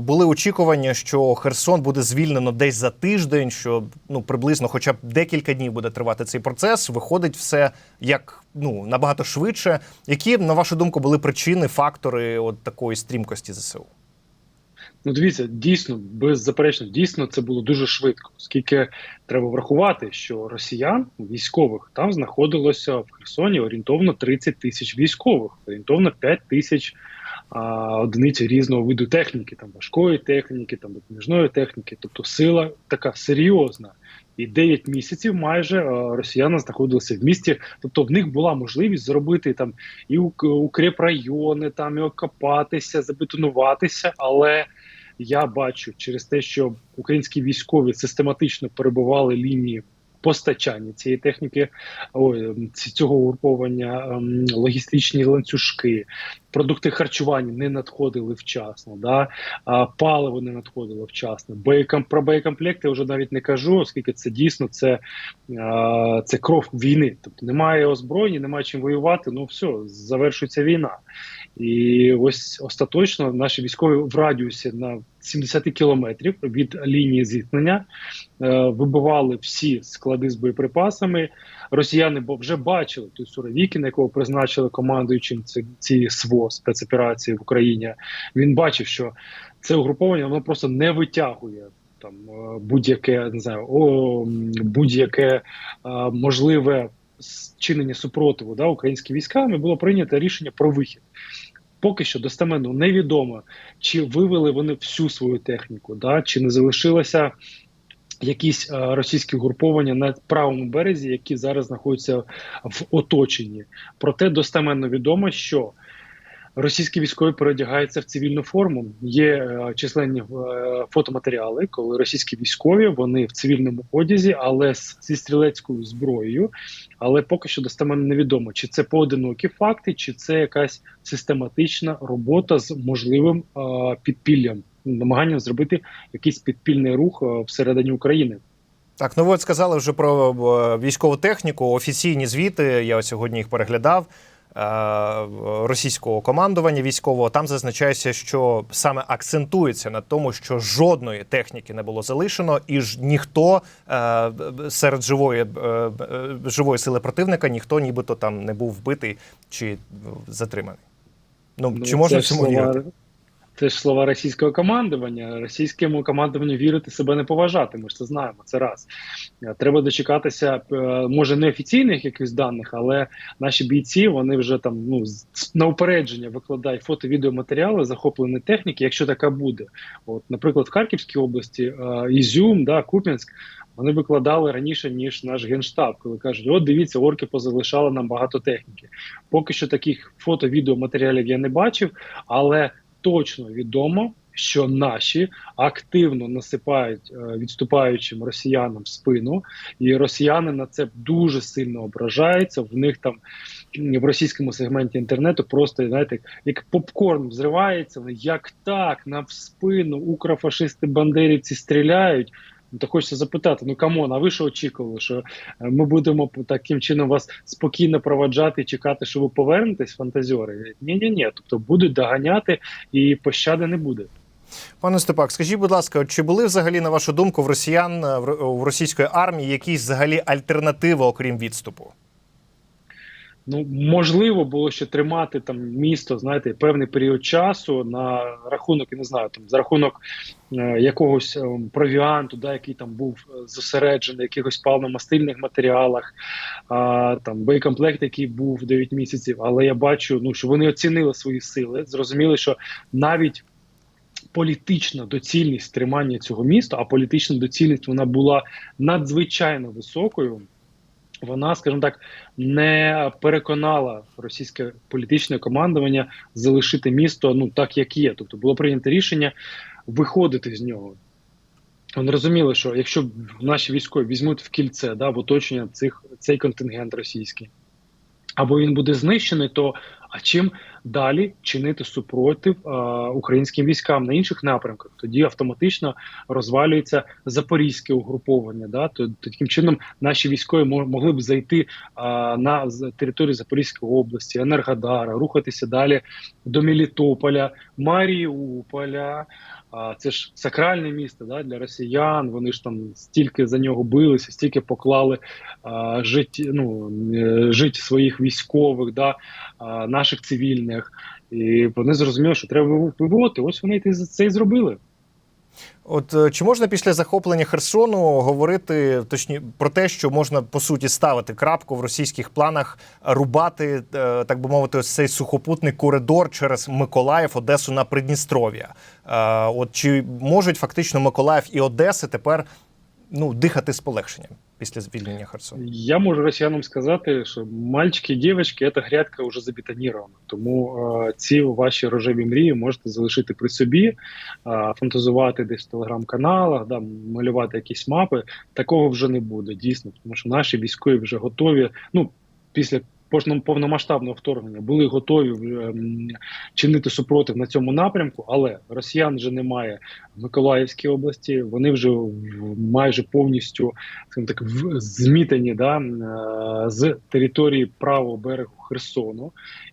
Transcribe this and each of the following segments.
Були очікування, що Херсон буде звільнено десь за тиждень, що ну приблизно, хоча б декілька днів буде тривати цей процес. Виходить все як ну набагато швидше. Які на вашу думку були причини, фактори от такої стрімкості ЗСУ? Ну, дивіться, дійсно, беззаперечно, дійсно це було дуже швидко, оскільки треба врахувати, що росіян військових там знаходилося в Херсоні орієнтовно 30 тисяч військових, орієнтовно 5 тисяч а, одиниць різного виду техніки, там важкої техніки, там допоміжної техніки, тобто сила така серйозна. І 9 місяців майже росіяни знаходилися в місті. Тобто в них була можливість зробити там і ук- укріпрайони, там і окопатися, забетонуватися, але я бачу через те, що українські військові систематично перебували лінії постачання цієї техніки, ем, цього угруповання, ем, логістичні ланцюжки, продукти харчування не надходили вчасно, да? а паливо не надходило вчасно. Боєком, про боєкомплекти вже навіть не кажу, оскільки це дійсно це, це кров війни. Тобто немає озброєння, немає чим воювати. Ну все, завершується війна. І ось остаточно наші військові в радіусі на 70 кілометрів від лінії зіткнення е, вибивали всі склади з боєприпасами. Росіяни вже бачили той Суровікін, якого призначили командуючим ці, ці СВО спецоперації в Україні. Він бачив, що це угруповання воно просто не витягує. Там е, будь-яке не знаю, будь-яке е, можливе чинення супротиву да, українськими військами було прийнято рішення про вихід. Поки що достеменно невідомо, чи вивели вони всю свою техніку, да, чи не залишилося якісь е, російські угруповання на правому березі, які зараз знаходяться в оточенні. Проте достеменно відомо, що російські військові переодягаються в цивільну форму. Є е, численні е, фотоматеріали, коли російські військові вони в цивільному одязі, але зі стрілецькою зброєю. Але поки що достеменно невідомо, чи це поодинокі факти, чи це якась систематична робота з можливим е, підпіллям, намаганням зробити якийсь підпільний рух всередині України. Так, ну ви от сказали вже про військову техніку, офіційні звіти. Я сьогодні їх переглядав. Е, Російського командування військового там зазначається, що саме акцентується на тому, що жодної техніки не було залишено, і ж ніхто е, серед живої е, живої сили противника ніхто нібито там не був вбитий чи затриманий. Ну, чи можна цьому вірити? Це ж слова російського командування. Російському командуванню вірити себе не поважати. Ми ж це знаємо. Це раз Е, треба дочекатися, е, може не офіційних якихось даних, але наші бійці вони вже там ну на упередження викладають фото відеоматеріали захопленої техніки, якщо така буде. От, наприклад, в Харківській області е, Ізюм, да, Куп'янськ. Вони викладали раніше ніж наш генштаб, коли кажуть: от дивіться, орки позалишали нам багато техніки. Поки що таких фото-відеоматеріалів я не бачив, але точно відомо, що наші активно насипають е, відступаючим росіянам спину, і росіяни на це дуже сильно ображаються. В них там в російському сегменті інтернету просто знаєте, як попкорн взривається. Як так нам в спину укрофашисти бандерівці стріляють. Ну, то хочеться запитати: ну камон, а ви що очікували? Що е, ми будемо таким чином вас спокійно проваджати чекати, що ви повернетесь, фантазіори? Ні, ні, ні. Тобто будуть доганяти і пощади не буде. Пане Степак, скажіть, будь ласка, чи були взагалі, на вашу думку, в росіян е, в російської армії якісь взагалі альтернативи, окрім відступу? Ну можливо було ще тримати там місто, знаєте, певний період часу на рахунок, я не знаю, там за рахунок е, якогось е, провіанту, да, який там був е, зосереджений, якихось паливно-мастильних матеріалах, а, там боєкомплект, який був 9 місяців. Але я бачу, ну що вони оцінили свої сили, зрозуміли, що навіть політична доцільність тримання цього міста, а політична доцільність вона була надзвичайно високою. Вона, скажімо так, не переконала російське політичне командування залишити місто ну так, як є. Тобто було прийнято рішення виходити з нього. Вони розуміли, що якщо наші військові візьмуть в кільце да, в оточення цих цей контингент російський, або він буде знищений, то а чим далі чинити супротив е, українським військам на інших напрямках? Тоді автоматично розвалюється запорізьке угруповання. Да? То таким чином наші військові мо- могли б зайти е, на територію Запорізької області, Енергодара, рухатися далі до Мелітополя, Маріуполя. Це ж сакральне місто да, для росіян. Вони ж там стільки за нього билися, стільки поклали а, житті, ну, е, життя своїх військових, да, а, наших цивільних. І вони зрозуміли, що треба виводити. Ось вони це і зробили. От е, чи можна після захоплення Херсону говорити точні про те, що можна по суті ставити крапку в російських планах, рубати, е, так би мовити, ось цей сухопутний коридор через Миколаїв, Одесу на Придністров'я? Е, От чи можуть фактично Миколаїв і Одеси тепер ну дихати з полегшенням після звільнення Херсону? Я можу росіянам сказати, що мальчики і дівчатки, ця грядка вже забетонірована. Тому е, ці ваші рожеві мрії можете залишити при собі, е, фантазувати десь в телеграм-каналах, да, малювати якісь мапи. Такого вже не буде, дійсно, тому що наші військові вже готові. Ну, після повномасштабного вторгнення були готові чинити супротив на цьому напрямку, але росіян вже немає в Миколаївській області. Вони вже майже повністю так змітані да, е, з території правого берегу Херсону.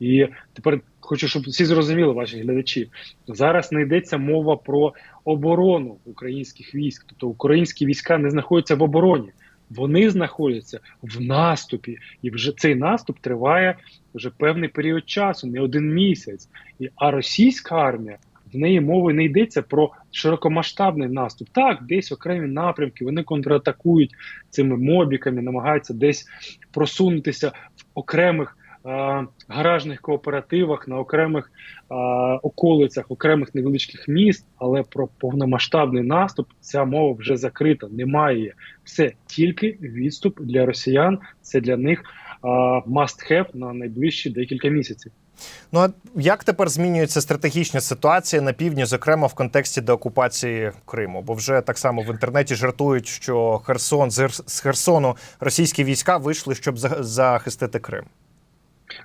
І тепер хочу, щоб всі зрозуміли, ваші глядачі. Зараз не йдеться мова про оборону українських військ, тобто українські війська не знаходяться в обороні. Вони знаходяться в наступі, і вже цей наступ триває вже певний період часу, не один місяць. А російська армія в неї мови не йдеться про широкомасштабний наступ. Так, десь окремі напрямки вони контратакують цими мобіками, намагаються десь просунутися в окремих. Е, Гаражних кооперативах на окремих е, околицях, окремих невеличких міст, але про повномасштабний наступ ця мова вже закрита. Немає. Все тільки відступ для росіян. Це для них е, must have на найближчі декілька місяців. Ну а як тепер змінюється стратегічна ситуація на півдні, зокрема в контексті деокупації Криму? Бо вже так само в інтернеті жартують, що Херсон з Херсону російські війська вийшли, щоб за- захистити Крим.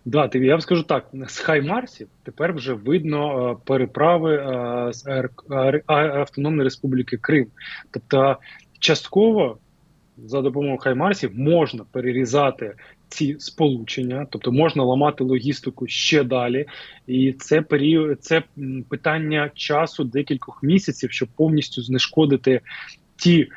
Да, я вам скажу так: з Хаймарсів тепер вже видно е, переправи е, з Автономної Республіки Крим. Тобто, частково за допомогою Хаймарсів можна перерізати ці сполучення, тобто можна ламати логістику ще далі, і це період, це питання часу декількох місяців, щоб повністю знешкодити ті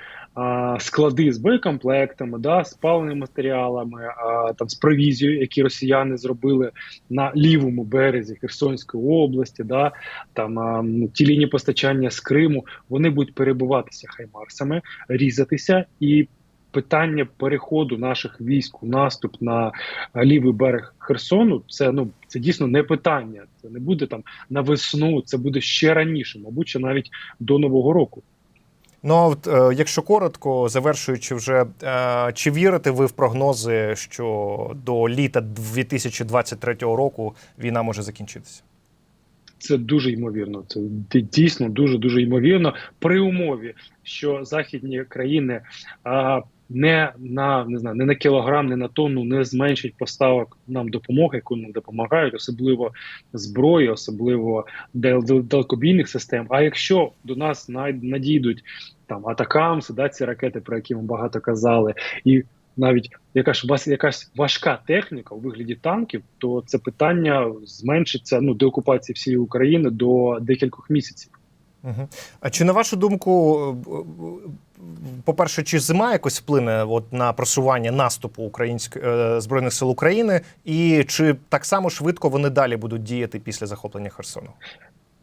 склади з боєкомплектами, да, з паливними матеріалами, а, там з провізією, які росіяни зробили на лівому березі Херсонської області, да, там а, ті лінії постачання з Криму, вони будуть перебуватися хаймарсами, різатися і. Питання переходу наших військ у наступ на лівий берег Херсону, це ну це дійсно не питання. Це не буде там на весну, це буде ще раніше, мабуть, навіть до нового року. Ну а е, якщо коротко, завершуючи вже, е, чи вірите ви в прогнози, що до літа 2023 року війна може закінчитися? Це дуже ймовірно. Це дійсно дуже дуже ймовірно при умові, що західні країни а, не на не знаю, не на кілограм, не на тонну не зменшать поставок нам допомоги, яку нам допомагають, особливо зброї, особливо дал- дал- далекобійних систем. А якщо до нас надійдуть там атакамси, да, ці ракети, про які ми багато казали, і навіть якась якась важка техніка у вигляді танків, то це питання зменшиться ну деокупації всієї України до декількох місяців. А чи на вашу думку, по-перше, чи зима якось вплине от на просування наступу українських е, збройних сил України, і чи так само швидко вони далі будуть діяти після захоплення Херсону?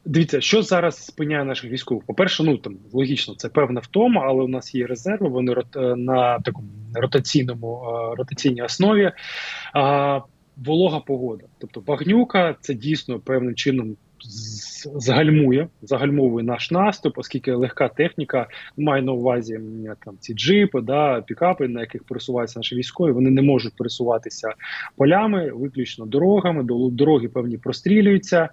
Дивіться, що зараз спиняє наших військових. По перше, ну там логічно, це певна втома, але у нас є резерви. Вони рот- е, на такому ротаційному е, ротаційній основі. А, волога погода, тобто багнюка, це дійсно певним чином загальмує, загальмовує наш наступ, оскільки легка техніка має на увазі там ці джипи, да, пікапи, на яких пересуваються наші військові. Вони не можуть пересуватися полями, виключно дорогами. до- Дороги певні прострілюються.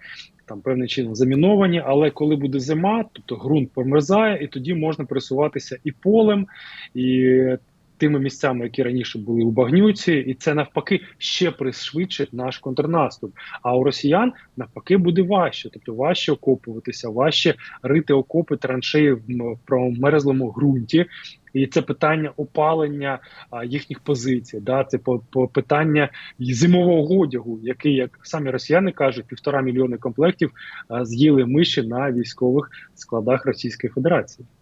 Там певним чином заміновані, але коли буде зима, тобто ґрунт промерзає, і тоді можна пересуватися і полем, і тими місцями, які раніше були у багнюці, і це навпаки ще пришвидшить наш контрнаступ. А у росіян навпаки буде важче, тобто важче окопуватися, важче рити окопи траншеї в промерзлому ґрунті. і це питання опалення а, їхніх позицій. Да, це по, по питання зимового одягу, який, як самі росіяни кажуть, півтора мільйони комплектів а, з'їли миші на військових складах Російської Федерації.